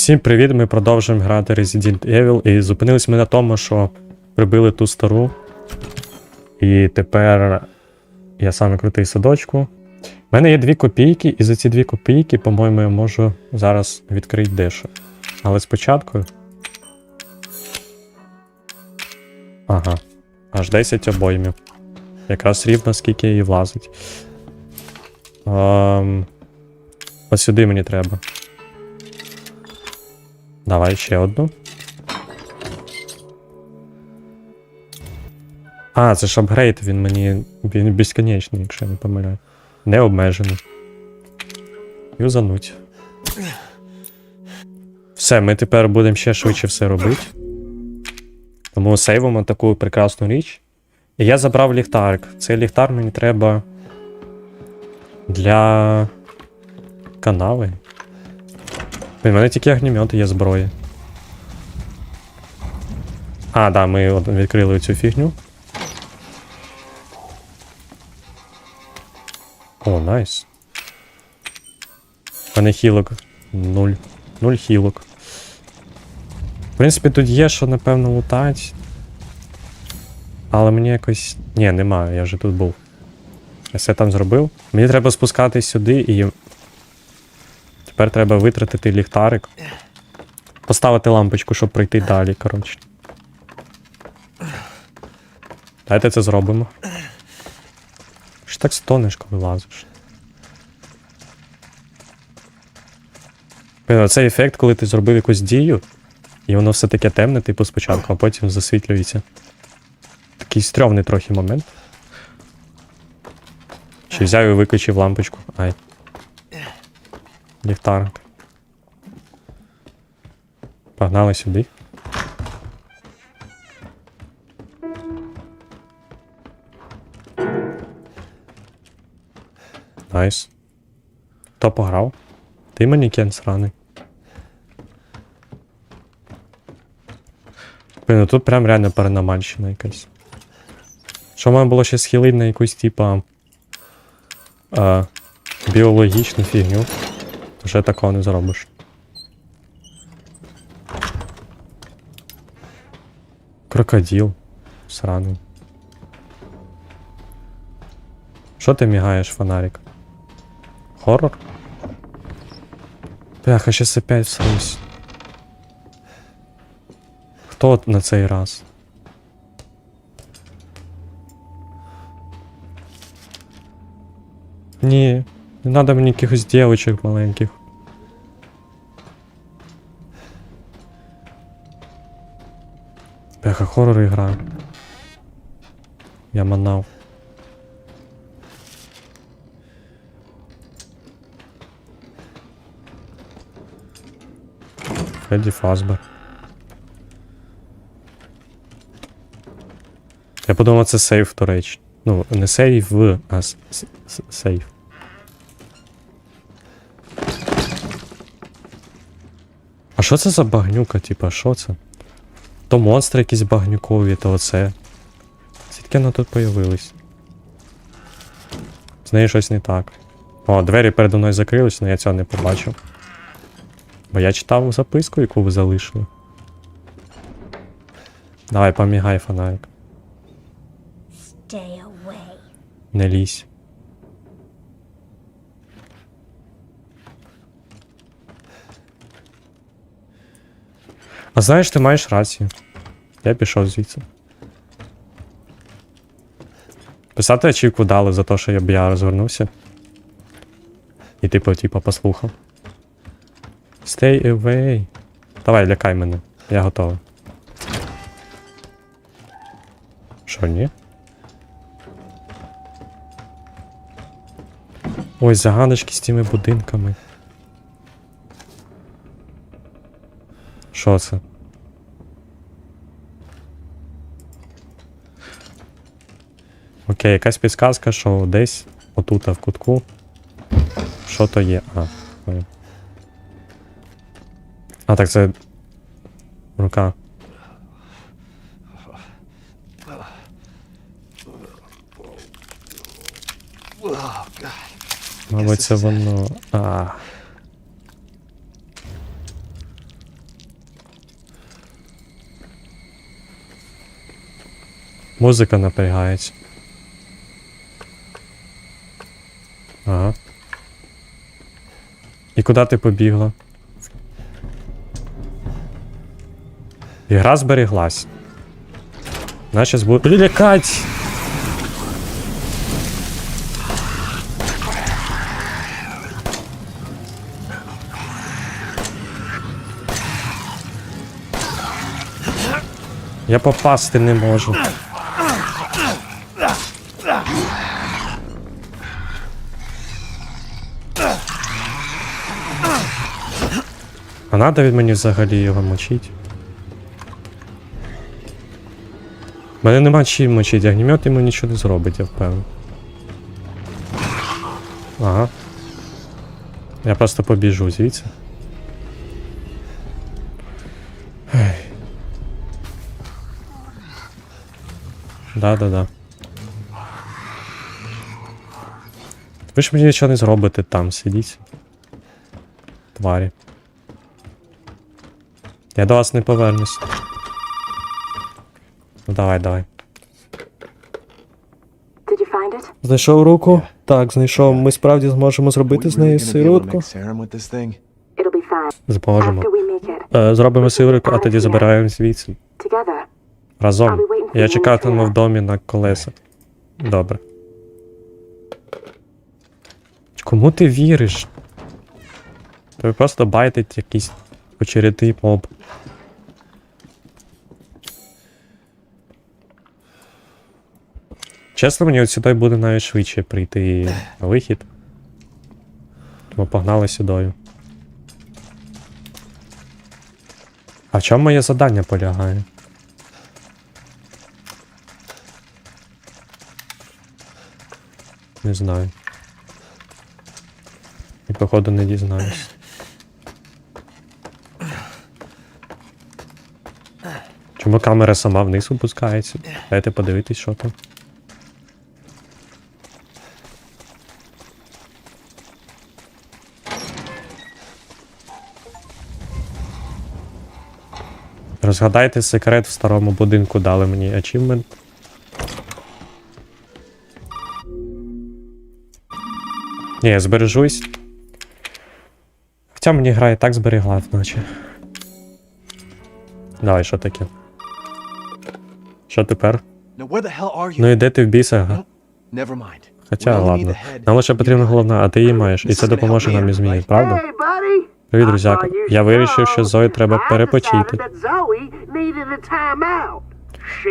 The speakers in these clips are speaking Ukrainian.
Всім привіт! Ми продовжуємо грати Resident Evil і зупинились ми на тому, що прибили ту стару. І тепер я саме крутий садочку. У мене є дві копійки, і за ці дві копійки, по-моєму, я можу зараз відкрити дещо. Але спочатку. Ага. Аж 10 обоймів. Якраз рівно скільки її влазить. Ем... Ось сюди мені треба. Давай ще одну. А, це ж апгрейд, він мені. Він безконечний, якщо я не помиляю. Не обмежений. Юзануть. Все, ми тепер будемо ще швидше все робити. Тому сейвимо таку прекрасну річ. І я забрав ліхтарик. Цей ліхтар мені треба для канави. В мене тільки огнемет є зброя. А, да, ми відкрили цю фігню. О, найс. У мене хілок. Нуль. Нуль хілок. В принципі, тут є, що, напевно, лутать. Але мені якось. Ні, немає, я вже тут був. Я все там зробив. Мені треба спускатись сюди і Тепер треба витратити ліхтарик. Поставити лампочку, щоб пройти далі, коротше. Давайте це зробимо. Що так стонеш, коли лазиш? Блін, Оцей ефект, коли ти зробив якусь дію, і воно все таке темне, типу спочатку, а потім засвітлюється. Такий стрьомний трохи момент. Чи взяв і виключив лампочку. Ай. Ліхтарик. Погнали сюди. Найс. Хто пограв? Ти манікен сраний. Блін, ну тут прям реально параномальщина якась. Що має було ще схилити на якусь типа. А, біологічну фігню. Вже такого не зробиш. Крокодил. Сраний. Що ти мігаєш, фонарик? Хоррор? Бляха, щас опять всрусь. Хто от на цей раз? Ні, Не надо мені якихось дівочок маленьких. Бляха, хоррор граю. Я манав. Фредді Фазбер. Я подумав, це сейф, до речі. Ну, не сейф в, а сейф. Що це за багнюка, типа, що це? То монстри якісь багнюкові, то оце. Звідки воно тут появилось? З нею щось не так. О, двері передо мною закрились, але я цього не побачив. Бо я читав записку, яку ви залишили. Давай, помігай фонарик. Не лізь. А знаєш, ти маєш рацію. Я пішов звідси. Писати ачівку дали за те, що я б я розвернувся. І типу, типу, послухав. Stay away. Давай, лякай мене. Я готовий. Що, ні? Ой, загадочки з тими будинками. Що це? Окей, якась підсказка, що десь отут в кутку. Що то є? А. А, так це. Рука. Мабуть, це воно. А. Музика напрягається. Ага. І куди ти побігла? Ігра зберіглась. Наче збу... Лякать! Я попасти не можу. А надо від мені взагалі його мочить? Мене нема чим мочить, огнемет йому нічого не зробить, я впевнений. Ага. Я просто побіжу звідси. Да-да-да. Ви ж мені нічого не зробите там, сидіть. Тварі. Я до вас не повернусь. Ну давай, давай. Знайшов руку? Так, знайшов. Ми справді зможемо зробити з неї it Е, зробимо сиворотку, а тоді забираємо звідси. Разом. Я чекатиму в домі на колеса. Добре. Кому ти віриш? Тобі просто байтить якийсь очередний моб. Чесно, мені от сюди буде навіть швидше прийти на вихід. Тому погнали сюдою. А в чому моє завдання полягає? Не знаю. І походу не дізнаюсь. Камера сама вниз опускається? Дайте подивитись, що там. Розгадайте секрет в старому будинку, дали мені ачівмент. Ні, я збережусь. Хоча мені гра і так зберігла, наче. Давай, що таке? Що тепер? Ну і де ти в бісах? га? Хоча ладно. Нам лише потрібна головна, а ти її маєш, і це допоможе нам із зміни, правда? Привіт, I друзяка. Я вирішив, що Зої треба перепочити.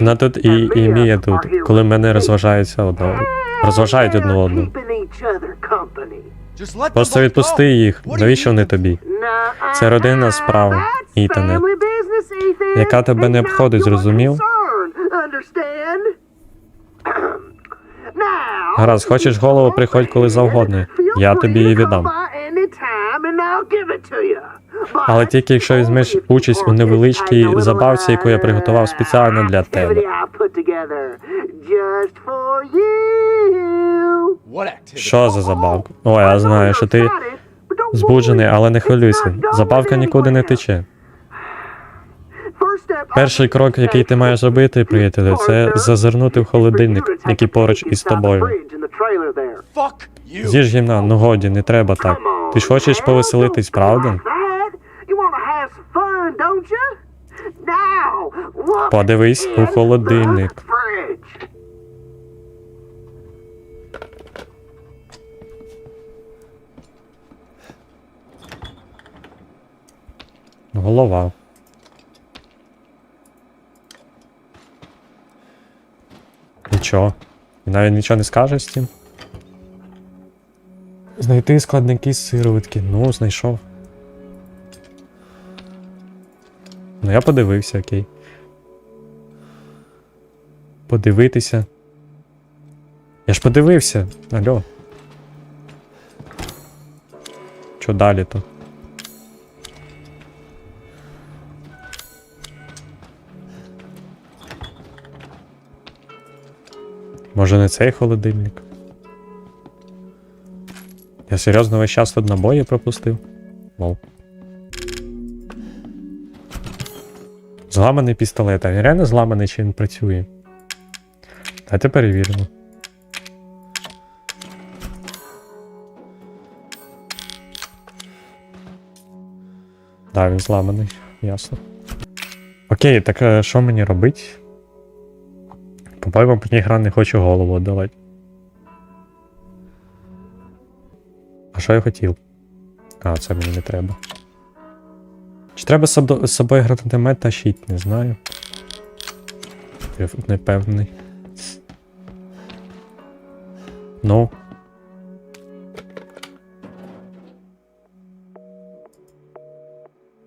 Вона тут і, і Мія тут, коли мене me. розважаються одно. Розважають одну одну. Просто відпусти їх. Навіщо вони тобі? Це родинна справа, Ітане. Яка тебе не обходить, зрозумів? Concern, Understand? Now, Гаразд, хочеш голову, приходь коли завгодно. Я тобі її віддам. Але тільки якщо візьмеш участь у невеличкій забавці, яку я приготував спеціально для тебе. Що за забавка? О, я знаю, що ти збуджений, але не хвилюйся. Забавка нікуди не тече. Перший крок, який ти маєш зробити, приятелю, це зазирнути в холодильник, який поруч із тобою. З'їж гімна, ну годі, не треба так. Ти ж хочеш повеселитись, правда? Подивись у холодильник. Голова. Нічого. І навіть нічого не скажеш з тим. Знайти складники з сироватки. Ну, знайшов. Ну, я подивився, окей. Подивитися. Я ж подивився. Алло. Що далі то? Може не цей холодильник? Я серйозно весь час тут набої пропустив? Мов. Зламаний пістолет, а він реально зламаний чи він працює? Давайте перевіримо. Да, він зламаний, ясно. Окей, так е, що мені робить? По-моєму, мені гра не хоче голову віддавати. А що я хотів? А, це мені не треба. Чи треба з собою гранатомет тащить, не знаю. Я не певний. Ну.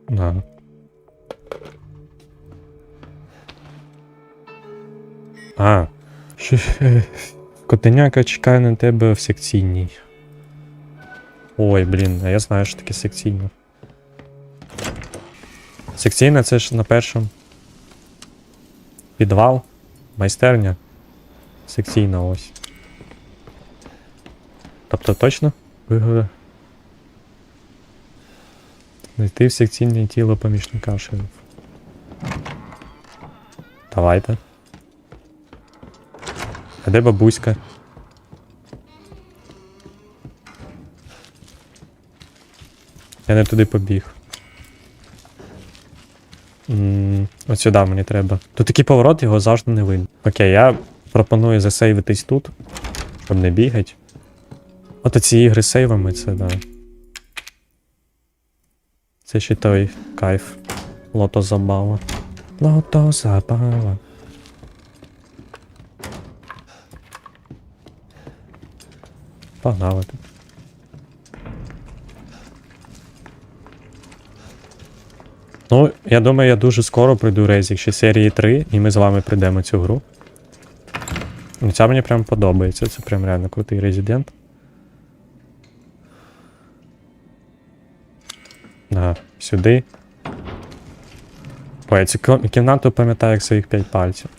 На. А. Що, Котеняка чекає на тебе в секційній. Ой, блін, а я знаю, що таке секційна. Секційна це ж на першому. Підвал, майстерня. Секційна ось. Тобто точно? Вигода. Знайти в секційне тіло помічника шериф. Давайте. А де бабуська? Я не туди побіг. От сюди мені треба. Тут такий поворот, його завжди не видно. Окей, я пропоную засейвитись тут, щоб не бігати. От ці ігри сейвами, це да. Це ще той кайф. Лото забава. Лото забава. Погнали тут. Ну, я думаю, я дуже скоро пройду Резік ще серії 3, і ми з вами прийдемо цю гру. Ну, ця мені прям подобається, це прям реально крутий резидент. Да, сюди. Ой, я цю кімнату пам'ятаю як своїх 5 пальців.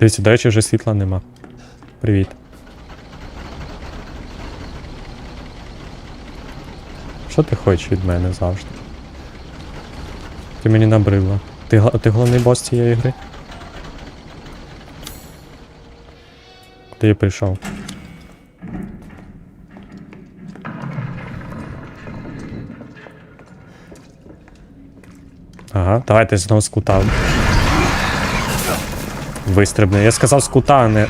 Дивіться, до речі, вже світла нема. Привіт. Що ти хочеш від мене завжди? Ти мені набрила. Ти, ти головний бос цієї гри? Я прийшов? Ага, давайте знову з кута. Вистрибне. Я сказав з а не.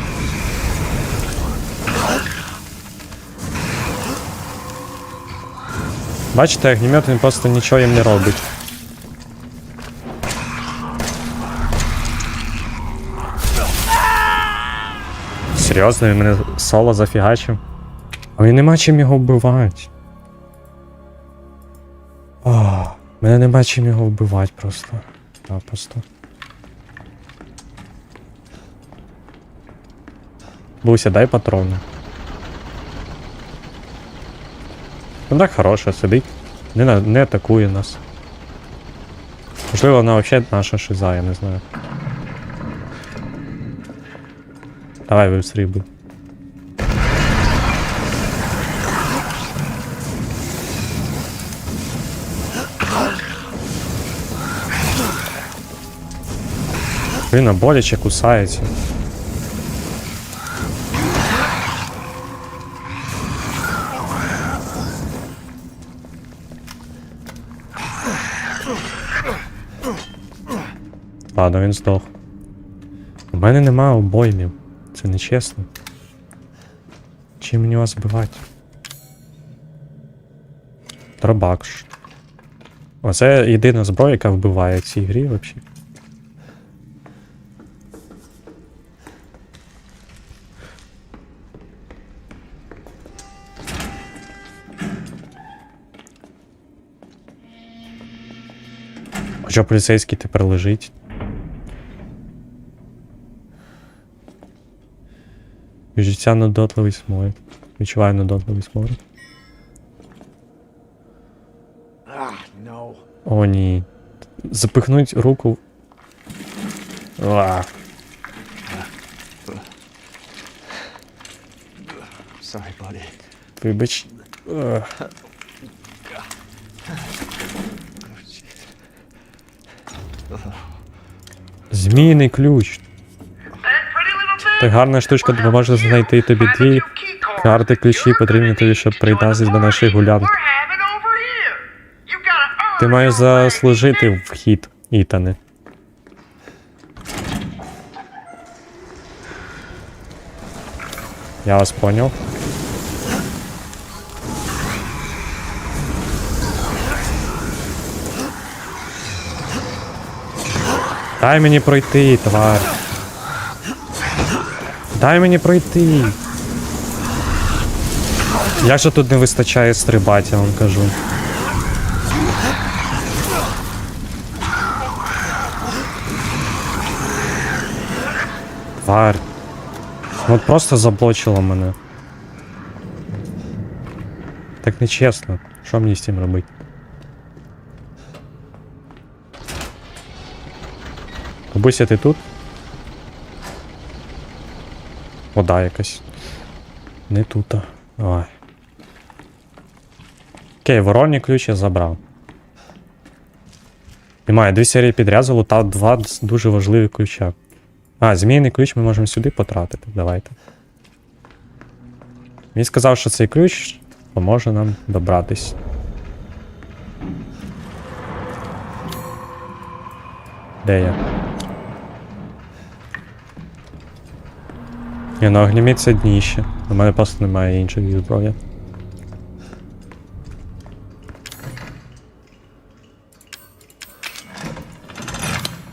Бачите, огнемет він просто нічого їм не робить. Серйозно, він мене соло зафігачив. А мені нема чим його вбивати. О, мене нема чим його вбивати просто. Напросто. Буся, дай патрони. Ну так хороша, сидить. Не, на- не атакує нас. Можливо, вона взагалі наша шиза, я не знаю. Давай вистрибуй. Блін, а боляче кусається. Ладно, він здох. У мене нема обоймів. Це нечесно. Чим мені вас вбивати? Дробакш. Оце єдина зброя, яка вбиває в цій грі взагалі. Хоча поліцейський тепер лежить. Відчуття нудотливий сморід. Відчуваю нудотливий сморід. О, ні. Запихнуть руку. А, Sorry, buddy. вибач. Змійний ключ. Так гарна штучка допоможе знайти тобі дві карти ключі, потрібні тобі, щоб приєднатися до наших гулянок. Ти маєш заслужити вхід, Ітане. Я вас понял. Дай мені пройти, тварь. Дай мені пройти. Як же тут не вистачає стрибати, я вам кажу. Тварь. Ну от просто заблочило мене. Так нечесно. Що мені з цим робити? Бабуся, ти тут? Вода якась. Не тут. Ой. Окей, воронні ключ я забрав. Немає, дві серії підряд залутав два дуже важливі ключа. А, змійний ключ ми можемо сюди потратити. Давайте. Він сказав, що цей ключ поможе нам добратись. Де я? Ні, ну огнеміт це дніще. У мене просто немає іншої зброї.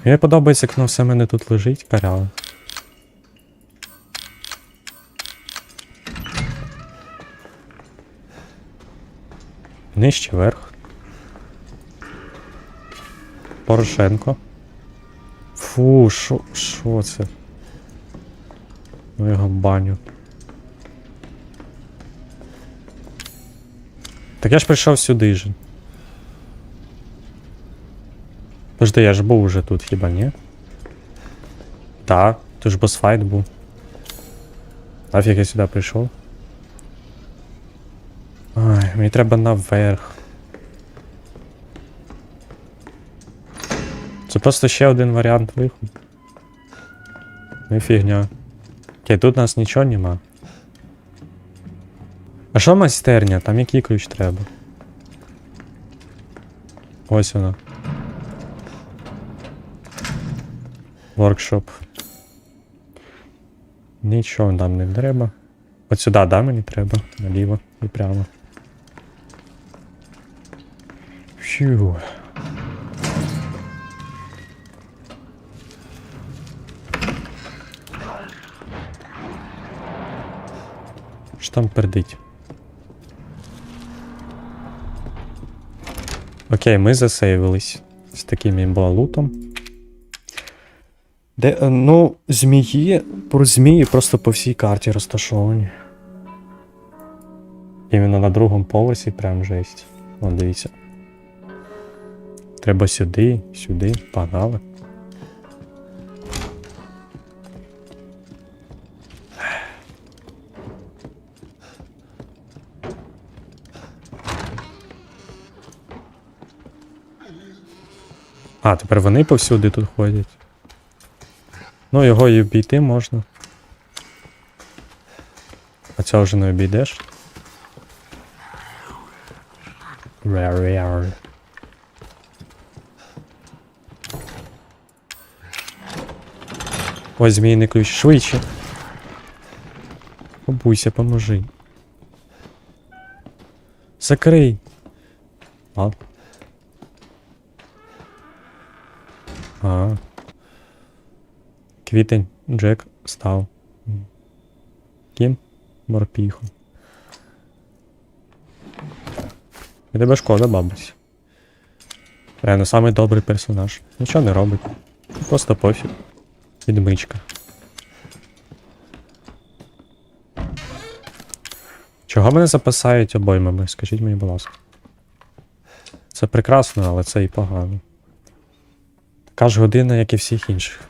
Мені подобається, як воно все в мене тут лежить, каряло. Нижче верх. Порошенко. Фу, шо, шо це? Ну його в баню. Так я ж прийшов сюди же. Подожди, я ж був уже тут, хіба ні? Так, тут ж босфайт був. Нафіг я сюди прийшов. Ай, мені треба наверх. Це просто ще один варіант виходу. Ну і фігня. Окей, тут у нас нічого нема. А що майстерня? Там який ключ треба? Ось вона. Воркшоп. Нічого нам не треба. От сюди, да, мені треба. Наліво і прямо. Фью. Що там пердить? Окей, ми засейвились з таким імбалутом. Де, е, ну, змії, про змії просто по всій карті розташовані. Іменно на другому поверсі прям жесть. О, дивіться. Треба сюди, сюди, погнали. А, тепер вони повсюди тут ходять. Ну, його і обійти можна. А цього вже не обійдеш. Ось змійний ключ швидше. Бабуся, поможи. Закрий. Квітень Джек став. Ким? Морпіхом. І тебе шкода, бабусь. Реально, самий добрий персонаж. Нічого не робить. Просто пофіг. Відмичка. Чого мене запасають обоймами? Скажіть мені, будь ласка. Це прекрасно, але це і погано. Така ж година, як і всіх інших.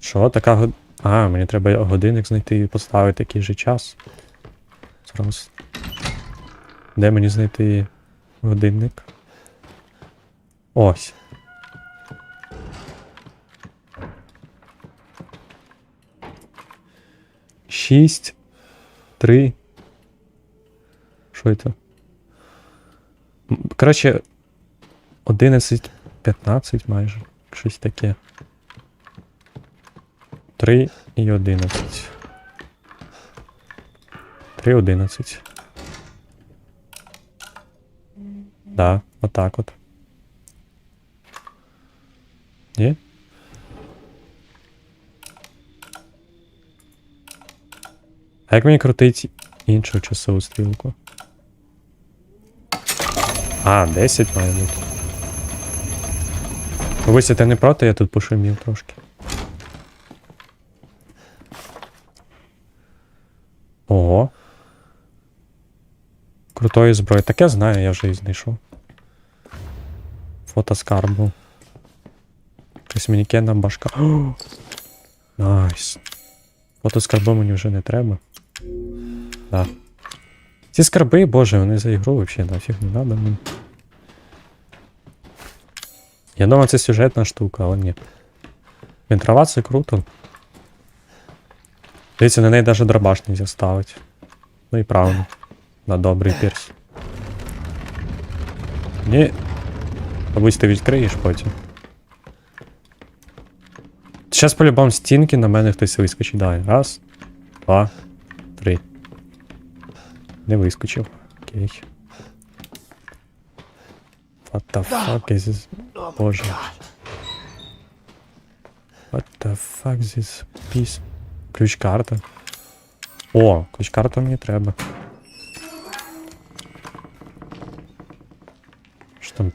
Що? Така година. А, мені треба годинник знайти і поставити такий же час. Зараз. Де мені знайти годинник? Ось. 6, 3. Що це? Коротше, 11, 15 майже. Щось таке. 3 і 11. 3, 11. Да, отак от. Ні? А як мені крутить іншу часову стрілку? А, 10 має бути. Вися, ти не проти, я тут пошумів трошки. Крутої зброї. Таке знаю, я вже її знайшов. Фото скарбу. Якась манікенна башка. О! Найс. Фото скарбу мені вже не треба. Да. Ці скарби, боже, вони за ігру взагалі нафіг не надо мені. Я думав, це сюжетна штука, але ні. Блін, трава круто. Дивіться, на неї навіть дробаш нельзя ставити. Ну і правильно. На добрий пірс. Ні. Або ти відкриєш потім. Зараз по-любому стінки на мене хтось вискочить. Давай. Раз, два, три. Не вискочив. Окей. What the fuck is this? Боже. What the fuck is this piece? Ключ-карта. О, ключ-карту мені треба.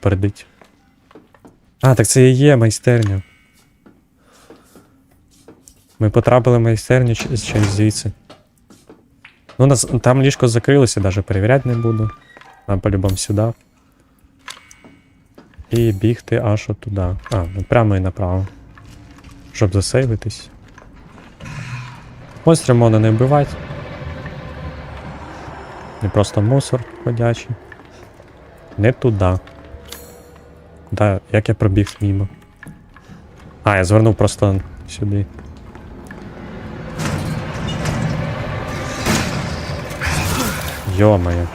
Передить? А, так це і є майстерня. Ми потрапили в майстерню через звідси. Ну, нас, там ліжко закрилося, даже перевіряти не буду. Нам по-любому сюди. І бігти аж от туди. А, ну прямо і направо. Щоб засейвитись. Монстрів можна не вбивати. Не просто мусор ходячий. Не туди. Куда? Як я пробіг мимо? А, я звернув просто сюди. Йо-моє.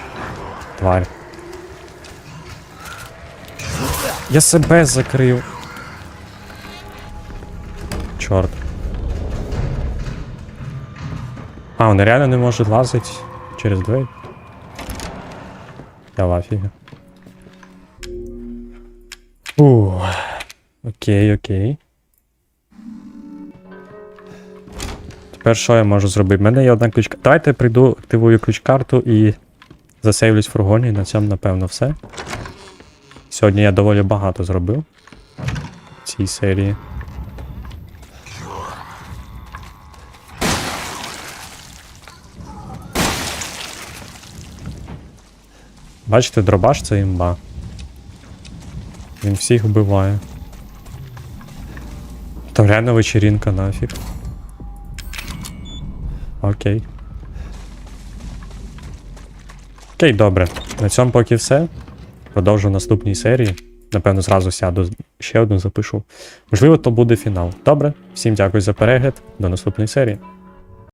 Тварь. Я себе закрив. Чорт. А, вони реально не можуть лазити через двері. Я в афігі. Ух. Окей, окей. Тепер що я можу зробити? У мене є одна ключка. Давайте я прийду, активую ключ-карту і засейвлюсь в фургоні. І на цьому, напевно, все. Сьогодні я доволі багато зробив в цій серії. Бачите, дробаш це імба. Він всіх вбиває. Там реально вечеринка нафіг. Окей. Окей, добре. На цьому поки все. Продовжу в наступній серії. Напевно, зразу сяду, ще одну запишу. Можливо, то буде фінал. Добре, всім дякую за перегляд. До наступної серії.